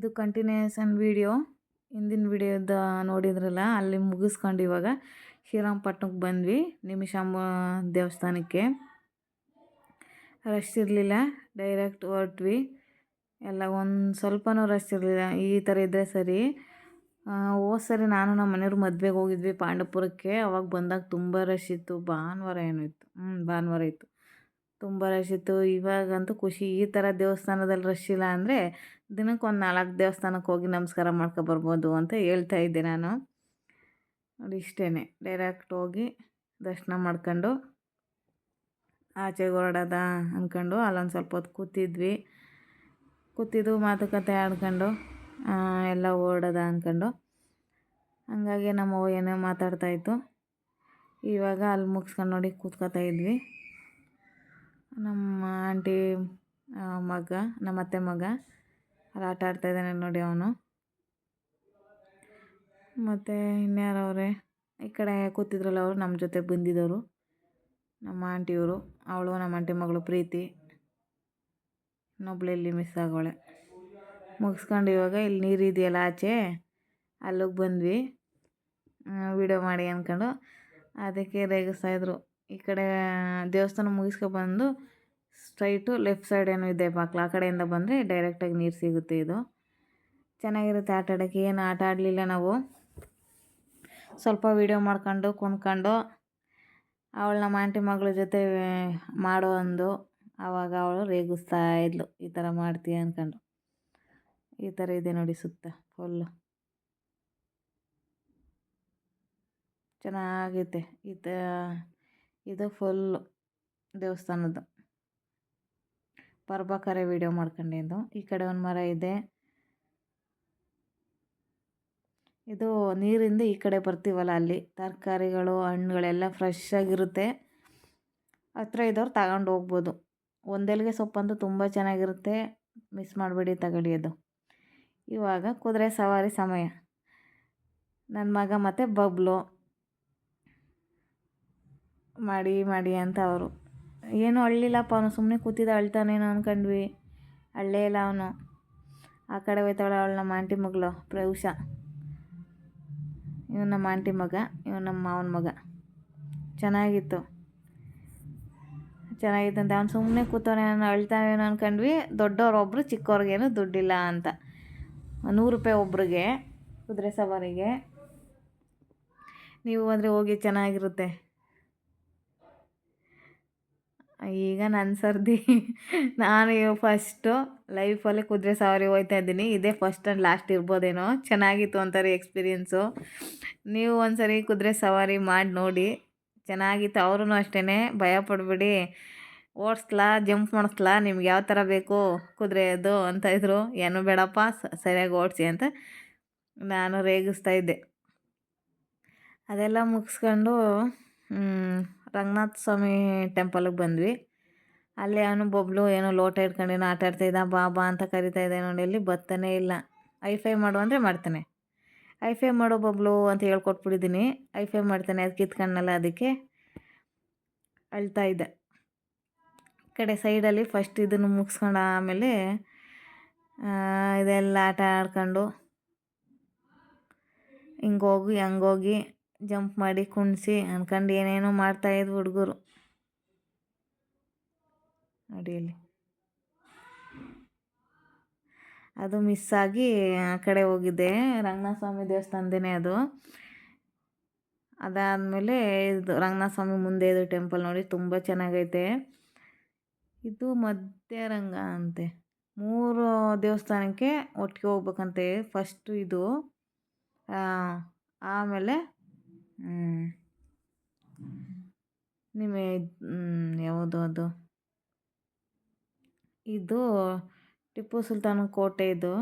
ಇದು continuation video ಹಿಂದಿನ ವೀಡಿಯೋದ ನೋಡಿದ್ರಲ್ಲ, ಅಲ್ಲಿ ಮುಗಿಸ್ಕೊಂಡು ಇವಾಗ ಶ್ರೀರಂಗಪಟ್ಟಣಕ್ಕೆ ಬಂದ್ವಿ, ನಿಮಿಷಾಂಬ ದೇವಸ್ಥಾನಕ್ಕೆ. ರಶ್ ಇರಲಿಲ್ಲ ಡೈರೆಕ್ಟ್ ಹೊರಟ್ವಿ. ಎಲ್ಲ ಒಂದು ಸ್ವಲ್ಪನೂ ರಶ್ ಇರಲಿಲ್ಲ, ಈ ಥರ ಇದ್ದರೆ ಸರಿ. ಹೋದ ಸರಿ ನಾನು ನಮ್ಮ ಮನೆಯವ್ರ ಮದುವೆಗೆ ಹೋಗಿದ್ವಿ ಪಾಂಡವಪುರಕ್ಕೆ, ಅವಾಗ ಬಂದಾಗ ತುಂಬ ರಶ್ ಇತ್ತು, ಭಾನುವಾರ ಏನೋ ಇತ್ತು. ಹ್ಞೂ ಭಾನುವಾರ ಇತ್ತು. ತುಂಬ ರಶ್ ಇತ್ತು. ಇವಾಗಂತೂ ಖುಷಿ. ಈ ಥರ ದೇವಸ್ಥಾನದಲ್ಲಿ ರಶ್ ಇಲ್ಲ ಅಂದರೆ ದಿನಕ್ಕೆ ಒಂದು ನಾಲ್ಕು ದೇವಸ್ಥಾನಕ್ಕೆ ಹೋಗಿ ನಮಸ್ಕಾರ ಮಾಡ್ಕೊಬರ್ಬೋದು ಅಂತ ಹೇಳ್ತಾ ಇದ್ದೆ ನಾನು. ನೋಡಿ ಇಷ್ಟೇ ಡೈರೆಕ್ಟ್ ಹೋಗಿ ದರ್ಶನ ಮಾಡ್ಕೊಂಡು ಆಚೆಗೆ ಹೊರಡೋದ ಅಂದ್ಕೊಂಡು ಅಲ್ಲೊಂದು ಸ್ವಲ್ಪ ಹೊತ್ತು ಕೂತಿದ್ವಿ. ಕೂತಿದ್ದು ಮಾತುಕತೆ ಆಡ್ಕೊಂಡು ಎಲ್ಲ ಓಡೋದ ಅಂದ್ಕೊಂಡು ಹಂಗಾಗಿ ನಮ್ಮವ್ವ ಏನೋ ಮಾತಾಡ್ತಾಯಿತ್ತು ಇವಾಗ ಅಲ್ಲಿ ಮುಗಿಸ್ಕೊಂಡು ನೋಡಿ ಕೂತ್ಕೊತಾ ಇದ್ವಿ. ನಮ್ಮ ಆಂಟಿ ಮಗ, ನಮ್ಮ ಅತ್ತೆ ಮಗ ಅಲ್ಲಿ ಆಟ ಆಡ್ತಾಯಿದ್ದಾನೆ ನೋಡಿ ಅವನು. ಮತ್ತು ಇನ್ಯಾರವ್ರೆ? ಈ ಕಡೆ ಕೂತಿದ್ರಲ್ಲ ಅವರು, ನಮ್ಮ ಜೊತೆ ಬಂದಿದ್ದವರು, ನಮ್ಮ ಆಂಟಿಯವರು, ಅವಳು, ನಮ್ಮ ಆಂಟಿ ಮಗಳು ಪ್ರೀತಿ. ಇನ್ನೊಬ್ಳು ಇಲ್ಲಿ ಮಿಸ್ ಆಗೋಳೆ? ಮುಗಿಸ್ಕೊಂಡು ಇವಾಗ ಇಲ್ಲಿ ನೀರು ಇದೆಯಲ್ಲ ಆಚೆ, ಅಲ್ಲಿಗೆ ಬಂದ್ವಿ. ವಿಡಿಯೋ ಮಾಡಿ ಅಂದ್ಕೊಂಡು ಅದಕ್ಕೆ ರೇಗಿಸ್ತಾಯಿದ್ರು ಈ ಕಡೆ ದೇವಸ್ಥಾನ ಮುಗಿಸ್ಕೊಬಂದು ಸ್ಟ್ರೈಟು ಲೆಫ್ಟ್ ಸೈಡ್ ಏನೋ ಇದೆ ಬಾಕ್ಲು ಆ ಕಡೆಯಿಂದ ಬಂದರೆ ಡೈರೆಕ್ಟಾಗಿ ನೀರು ಸಿಗುತ್ತೆ ಇದು. ಚೆನ್ನಾಗಿರುತ್ತೆ ಆಟ ಆಡೋಕ್ಕೆ, ಏನು ಆಟ ಆಡಲಿಲ್ಲ ನಾವು. ಸ್ವಲ್ಪ ವೀಡಿಯೋ ಮಾಡ್ಕೊಂಡು, ಕುಣ್ಕೊಂಡು, ಅವಳು ನಮ್ಮ ಆಂಟಿ ಮಗಳ ಜೊತೆ ಮಾಡೋ ಅಂದು. ಆವಾಗ ಅವಳು ರೇಗಿಸ್ತಾ ಇದ್ಲು, ಈ ಥರ ಮಾಡ್ತೀಯ ಅಂದ್ಕೊಂಡು ಈ ಥರ ಇದೆ ನೋಡಿ ಸುತ್ತ ಫುಲ್ಲು ಚೆನ್ನಾಗೈತೆ ಈ ತ ಇದು ಫುಲ್ ದೇವಸ್ಥಾನದ್ದು ಬರ್ಬೇಕಾರೆ ವಿಡಿಯೋ ಮಾಡ್ಕೊಂಡಿದ್ದು ಈ ಕಡೆ ಒಂದು ಮರ ಇದೆ. ಇದು ನೀರಿಂದ ಈ ಕಡೆ ಬರ್ತೀವಲ್ಲ ಅಲ್ಲಿ. ತರಕಾರಿಗಳು, ಹಣ್ಣುಗಳೆಲ್ಲ ಫ್ರೆಶ್ ಆಗಿರುತ್ತೆ. ಹತ್ರ ಇದ್ದವ್ರು ತಗೊಂಡು ಹೋಗ್ಬೋದು. ಒಂದೆಲ್ಗೆ ಸೊಪ್ಪಂತೂ ತುಂಬ ಚೆನ್ನಾಗಿರುತ್ತೆ. ಮಿಸ್ ಮಾಡಬೇಡಿ ತಗೊಳ್ಳಿ ಅದು. ಇವಾಗ ಕುದುರೆ ಸವಾರಿ ಸಮಯ. ನನ್ನ ಮಗ ಮತ್ತು ಬಬ್ಲು. ಮಾಡಿ ಮಾಡಿ ಅಂತ ಅವರು. ಏನು ಅಳ್ಳಿಲ್ಲಪ್ಪ, ಅವನು ಸುಮ್ಮನೆ ಕೂತಿದ್ದ ಅಳ್ತಾನೇನೋ ಅಂದ್ಕೊಂಡ್ವಿ ಅಳ್ಳೇ ಇಲ್ಲ ಅವನು. ಆ ಕಡೆ ಹೋಯ್ತಾಳೆ ಅವಳು ನಮ್ಮ ಆಂಟಿ ಮಗಳು, ಪ್ರೌಷ. ಇವನು ನಮ್ಮ ಆಂಟಿ ಮಗ, ಇವನು ನಮ್ಮ ಮಾವನ ಮಗ. ಚೆನ್ನಾಗಿತ್ತು. ಚೆನ್ನಾಗಿತ್ತಂತೆ. ಅವ್ನು ಸುಮ್ಮನೆ ಕೂತವನೇನೋ ನಾನು ಅಳ್ತಾವೇನೋ ಅಂದ್ಕೊಂಡ್ವಿ ದೊಡ್ಡವ್ರೊಬ್ಬರು ಚಿಕ್ಕವ್ರಿಗೇನು ದುಡ್ಡಿಲ್ಲ ಅಂತ. ನೂರು ರೂಪಾಯಿ ಒಬ್ರಿಗೆ, ಕುದುರೆ ಸವಾರಿಗೆ. ನೀವು ಅಂದರೆ ಹೋಗಿ ಚೆನ್ನಾಗಿರುತ್ತೆ. ಈಗ ನನ್ನ ಸರ್ದಿ. ನಾನು ಫಸ್ಟು ಲೈಫಲ್ಲಿ ಕುದುರೆ ಸವಾರಿ ಹೋಗ್ತಾ ಇದ್ದೀನಿ. ಇದೇ ಫಸ್ಟ್ ಆ್ಯಂಡ್ ಲಾಸ್ಟ್ ಇರ್ಬೋದೇನೋ. ಚೆನ್ನಾಗಿತ್ತು ಅಂತಾರೆ ಎಕ್ಸ್ಪೀರಿಯೆನ್ಸು ನೀವು ಒಂದ್ಸರಿ ಕುದುರೆ ಸವಾರಿ ಮಾಡಿ ನೋಡಿ. ಚೆನ್ನಾಗಿತ್ತು. ಅವ್ರೂ ಅಷ್ಟೇ ಭಯ ಪಡಬೇಡಿ. ಓಡಿಸ್ಲಾ ಜಂಪ್ ಮಾಡಿಸ್ಲಾ, ನಿಮ್ಗೆ ಯಾವ ಥರ ಬೇಕು ಕುದುರೆ ಅದು ಅಂತ ಇದ್ರು. ಏನು ಬೇಡಪ್ಪ ಸರಿಯಾಗಿ ಓಡಿಸಿ ಅಂತ ನಾನು ರೇಗಿಸ್ತಾ ಇದ್ದೆ. ಅದೆಲ್ಲ ಮುಗಿಸ್ಕೊಂಡು ರಂಗನಾಥ ಸ್ವಾಮಿ ಟೆಂಪಲ್ಗೆ ಬಂದ್ವಿ. ಅಲ್ಲಿ ಅವನು ಬೊಬ್ಲು ಏನೋ ಲೋಟ ಇಟ್ಕೊಂಡೇನೋ ಆಟ ಆಡ್ತಾಯಿದ್ದ ಬಾ ಬಾ ಅಂತ ಕರಿತಾ ಇದ್ದೆ ನೋಡಿ ಇಲ್ಲಿ ಬರ್ತಾನೆ ಇಲ್ಲ. ಐಫೈ ಮಾಡು ಅಂದರೆ ಮಾಡ್ತಾನೆ. ಐಫೈ ಮಾಡೋ ಬಬ್ಲು ಅಂತ ಹೇಳ್ಕೊಟ್ಬಿಟ್ಟಿದ್ದೀನಿ. ಐಫೈ ಮಾಡ್ತಾನೆ ಅದು ಕಿತ್ಕೊಂಡಲ್ಲ ಅದಕ್ಕೆ ಅಳ್ತಾ ಇದ್ದೆ. ಕಡೆ ಸೈಡಲ್ಲಿ ಫಸ್ಟ್ ಇದನ್ನು ಮುಗಿಸ್ಕೊಂಡು ಆಮೇಲೆ ಇದೆಲ್ಲ ಆಟ ಆಡ್ಕೊಂಡು ಹಿಂಗೋಗಿ, ಹಂಗೋಗಿ ಜಂಪ್ ಮಾಡಿ ಕುಣಿಸಿ ಅನ್ಕಂಡು ಏನೇನೋ ಮಾಡ್ತಾಯಿದ್ವು ಹುಡುಗರು. ನೋಡಿ ಇಲ್ಲಿ. ಅದು ಮಿಸ್ ಆಗಿ ಆ ಕಡೆ ಹೋಗಿದ್ದೆ. ರಂಗನಾಥ ಸ್ವಾಮಿ ದೇವಸ್ಥಾನದೇ ಅದು. ಅದಾದಮೇಲೆ ಇದು ರಂಗನಾಥ ಸ್ವಾಮಿ ಮುಂದೆ ಇದು ಟೆಂಪಲ್ ನೋಡಿ ತುಂಬ ಚೆನ್ನಾಗೈತೆ. ಇದು ಮಧ್ಯರಂಗ ಅಂತೆ. ಮೂರು ದೇವಸ್ಥಾನಕ್ಕೆ ಒಟ್ಟಿಗೆ ಹೋಗ್ಬೇಕಂತೆ. ಫಸ್ಟು ಇದು. ಆಮೇಲೆ ನಿಮಗೆ ಯಾವುದು ಅದು? ಇದು ಟಿಪ್ಪು ಸುಲ್ತಾನ್ ಕೋಟೆ ಇದು.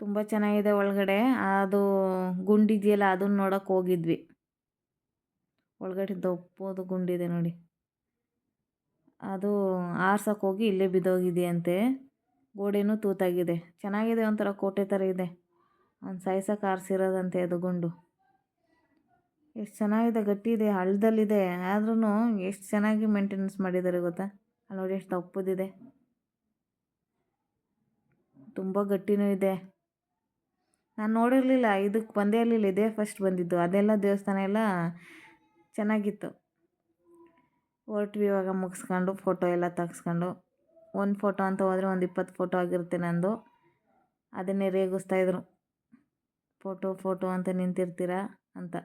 ತುಂಬ ಚೆನ್ನಾಗಿದೆ ಒಳಗಡೆ. ಅದು ಗುಂಡಿದೆಯಲ್ಲ ಅದನ್ನ ನೋಡೋಕೆ ಹೋಗಿದ್ವಿ. ಒಳಗಡೆ ದಪ್ಪದು ಗುಂಡಿದೆ ನೋಡಿ. ಅದು ಆರ್ಸಕ್ಕೆ ಹೋಗಿ ಇಲ್ಲೇ ಬಿದ್ದೋಗಿದೆಯಂತೆ ಗೋಡೆನೂ ತೂತಾಗಿದೆ. ಚೆನ್ನಾಗಿದೆ ಒಂಥರ ಕೋಟೆ ಥರ ಇದೆ. ಅವ್ನು ಸಾಯ್ಸೋಕೆ ಆರಿಸಿರೋದಂತೆ ಅದು ಗುಂಡು. ಎಷ್ಟು ಚೆನ್ನಾಗಿದೆ ಗಟ್ಟಿ ಇದೆ ಹಳ್ಳದಲ್ಲಿದೆ. ಆದ್ರೂ ಎಷ್ಟು ಚೆನ್ನಾಗಿ ಮೇಂಟೆನೆನ್ಸ್ ಮಾಡಿದ್ದಾರೆ ಗೊತ್ತಾ? ಅಲ್ಲಿ ನೋಡಿ ಎಷ್ಟು ದಪ್ಪದಿದೆ. ತುಂಬ ಗಟ್ಟಿನೂ ಇದೆ. ನಾನು ನೋಡಿರಲಿಲ್ಲ ಇದಕ್ಕೆ ಬಂದೇ ಇರಲಿಲ್ಲ. ಇದೇ ಫಸ್ಟ್ ಬಂದಿದ್ದು. ಅದೆಲ್ಲ ದೇವಸ್ಥಾನ ಎಲ್ಲ ಚೆನ್ನಾಗಿತ್ತು. ಹೊರಟ್ವಿ ಇವಾಗ ಮುಗಿಸ್ಕೊಂಡು ಫೋಟೋ ಎಲ್ಲ ತೆಗ್ಸ್ಕೊಂಡು. ಒಂದು ಫೋಟೋ ಅಂತ ಹೋದರೆ ಒಂದು ಇಪ್ಪತ್ತು ಫೋಟೋ ಆಗಿರುತ್ತೆ ನಂದು. ಅದನ್ನೇ ರೇಗಿಸ್ತಾಯಿದ್ರು ಫೋಟೋ ಫೋಟೋ ಅಂತ ನಿಂತಿರ್ತೀರಾ ಅಂತ.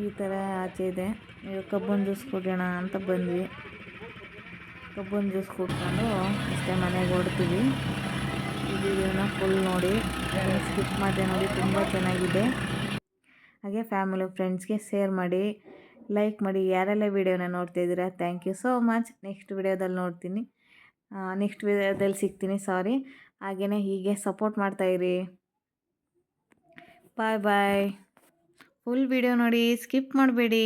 ಈ ಥರ ಆಚೆ ಇದೆ. ಇವಾಗ ಕಬ್ಬನ್ ಜ್ಯೂಸ್ ಕುಡಿಯೋಣ ಅಂತ ಬಂದ್ವಿ. ಕಬ್ಬನ್ ಜ್ಯೂಸ್ ಕುಡ್ಕೊಂಡು ಅಷ್ಟೇ ಮನೆಗೆ ಹೊಡ್ತೀವಿ ಈ ವಿಡಿಯೋನ ಫುಲ್ ನೋಡಿ ಸ್ಕಿಪ್ ಮಾಡಿದೆ ನೋಡಿ, ತುಂಬ ಚೆನ್ನಾಗಿದೆ. ಹಾಗೆ ಫ್ಯಾಮಿಲಿ ಫ್ರೆಂಡ್ಸ್ಗೆ ಶೇರ್ ಮಾಡಿ ಲೈಕ್ ಮಾಡಿ, ಯಾರೆಲ್ಲ ವೀಡಿಯೋನ ನೋಡ್ತಾ ಇದ್ದೀರಾ thank you so much next ವಿಡಿಯೋದಲ್ಲಿ ನೋಡ್ತೀನಿ. ನೆಕ್ಸ್ಟ್ ವಿಡಿಯೋದಲ್ಲಿ ಸಿಗ್ತೀನಿ ಸಾರಿ ಹಾಗೆಯೇ ಹೀಗೆ ಸಪೋರ್ಟ್ ಮಾಡ್ತಾಯಿರಿ ಬಾಯ್ ಬಾಯ್ ಫುಲ್ ವಿಡಿಯೋ ನೋಡಿ ಸ್ಕಿಪ್ ಮಾಡಬೇಡಿ.